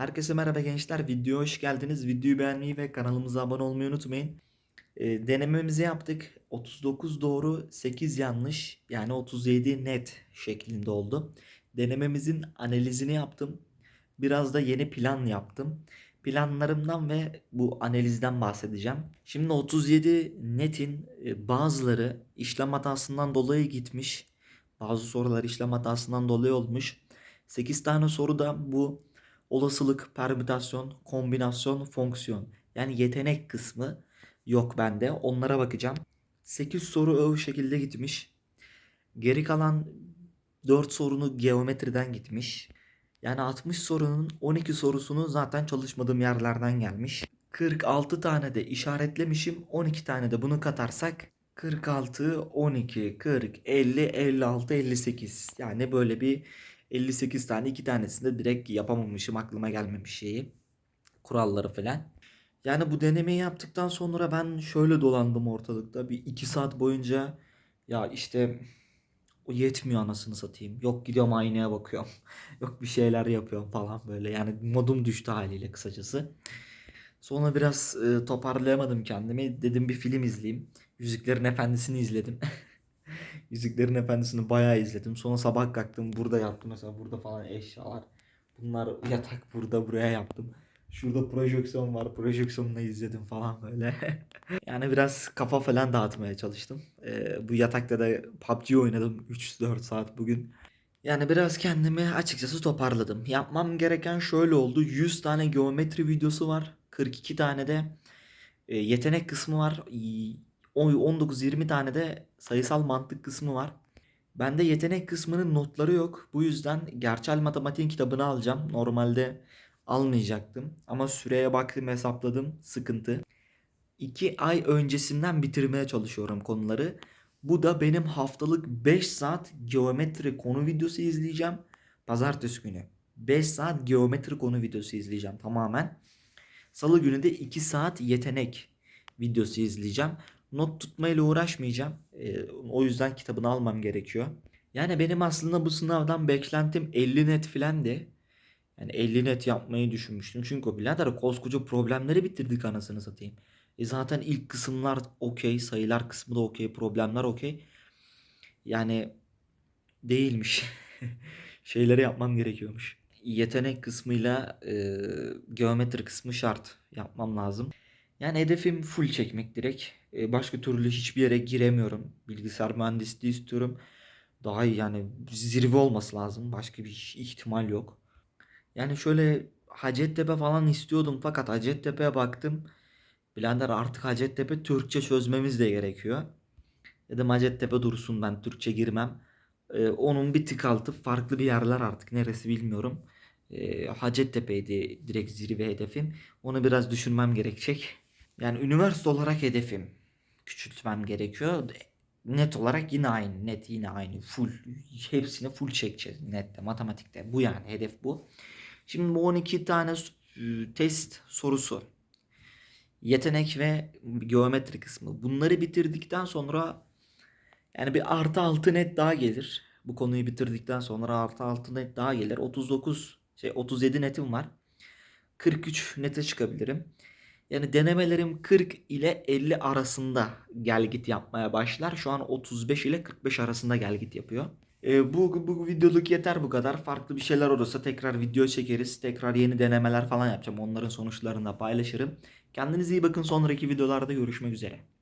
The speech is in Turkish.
Herkese merhaba gençler. Videoya hoş geldiniz. Videoyu beğenmeyi ve kanalımıza abone olmayı unutmayın. Ee, denememizi yaptık. 39 doğru, 8 yanlış. Yani 37 net şeklinde oldu. Denememizin analizini yaptım. Biraz da yeni plan yaptım. Planlarımdan ve bu analizden bahsedeceğim. Şimdi 37 netin e, bazıları işlem hatasından dolayı gitmiş. Bazı sorular işlem hatasından dolayı olmuş. 8 tane soru da bu olasılık, permütasyon, kombinasyon, fonksiyon. Yani yetenek kısmı yok bende. Onlara bakacağım. 8 soru o şekilde gitmiş. Geri kalan 4 sorunu geometriden gitmiş. Yani 60 sorunun 12 sorusunu zaten çalışmadığım yerlerden gelmiş. 46 tane de işaretlemişim. 12 tane de bunu katarsak 46, 12, 40, 50, 56, 58. Yani böyle bir 58 tane iki tanesinde direkt yapamamışım aklıma gelmemiş şeyi. Kuralları falan. Yani bu denemeyi yaptıktan sonra ben şöyle dolandım ortalıkta. Bir iki saat boyunca ya işte o yetmiyor anasını satayım. Yok gidiyorum aynaya bakıyorum. Yok bir şeyler yapıyorum falan böyle. Yani modum düştü haliyle kısacası. Sonra biraz e, toparlayamadım kendimi. Dedim bir film izleyeyim. Yüzüklerin Efendisi'ni izledim. Yüzüklerin Efendisi'ni bayağı izledim. Sonra sabah kalktım burada yaptım mesela burada falan eşyalar. Bunlar yatak burada buraya yaptım. Şurada projeksiyon var. Projeksiyonla izledim falan böyle. yani biraz kafa falan dağıtmaya çalıştım. Ee, bu yatakta da PUBG oynadım 3-4 saat bugün. Yani biraz kendimi açıkçası toparladım. Yapmam gereken şöyle oldu. 100 tane geometri videosu var. 42 tane de e, yetenek kısmı var. 19-20 tane de sayısal mantık kısmı var. Bende yetenek kısmının notları yok. Bu yüzden gerçel matematiğin kitabını alacağım. Normalde almayacaktım. Ama süreye baktım hesapladım. Sıkıntı. 2 ay öncesinden bitirmeye çalışıyorum konuları. Bu da benim haftalık 5 saat geometri konu videosu izleyeceğim. Pazartesi günü. 5 saat geometri konu videosu izleyeceğim tamamen. Salı günü de 2 saat yetenek videosu izleyeceğim. Not tutmayla uğraşmayacağım. Ee, o yüzden kitabını almam gerekiyor. Yani benim aslında bu sınavdan beklentim 50 net filan de. Yani 50 net yapmayı düşünmüştüm. Çünkü o birader koskoca problemleri bitirdik anasını satayım. E zaten ilk kısımlar okey. Sayılar kısmı da okey. Problemler okey. Yani değilmiş. Şeyleri yapmam gerekiyormuş. Yetenek kısmıyla e, geometri kısmı şart. Yapmam lazım. Yani hedefim full çekmek direkt. E, başka türlü hiçbir yere giremiyorum. Bilgisayar mühendisliği istiyorum. Daha iyi yani zirve olması lazım. Başka bir ihtimal yok. Yani şöyle Hacettepe falan istiyordum fakat Hacettepe'ye baktım. Birader artık Hacettepe Türkçe çözmemiz de gerekiyor. Dedim Hacettepe dursun ben Türkçe girmem. Ee, onun bir tık altı farklı bir yerler artık neresi bilmiyorum. Ee, Hacettepe'ydi direkt zirve hedefim. Onu biraz düşünmem gerekecek. Yani üniversite olarak hedefim küçültmem gerekiyor. Net olarak yine aynı. Net yine aynı. Full. Hepsini full çekeceğiz nette. Matematikte. Bu yani. Hedef bu. Şimdi bu 12 tane e, test sorusu. Yetenek ve geometri kısmı. Bunları bitirdikten sonra yani bir artı 6 net daha gelir. Bu konuyu bitirdikten sonra artı 6 net daha gelir. 39 şey 37 netim var. 43 nete çıkabilirim. Yani denemelerim 40 ile 50 arasında gel git yapmaya başlar. Şu an 35 ile 45 arasında gel git yapıyor. E, bu, bu videoluk yeter bu kadar. Farklı bir şeyler olursa tekrar video çekeriz. Tekrar yeni denemeler falan yapacağım. Onların sonuçlarını da paylaşırım. Kendinize iyi bakın. Sonraki videolarda görüşmek üzere.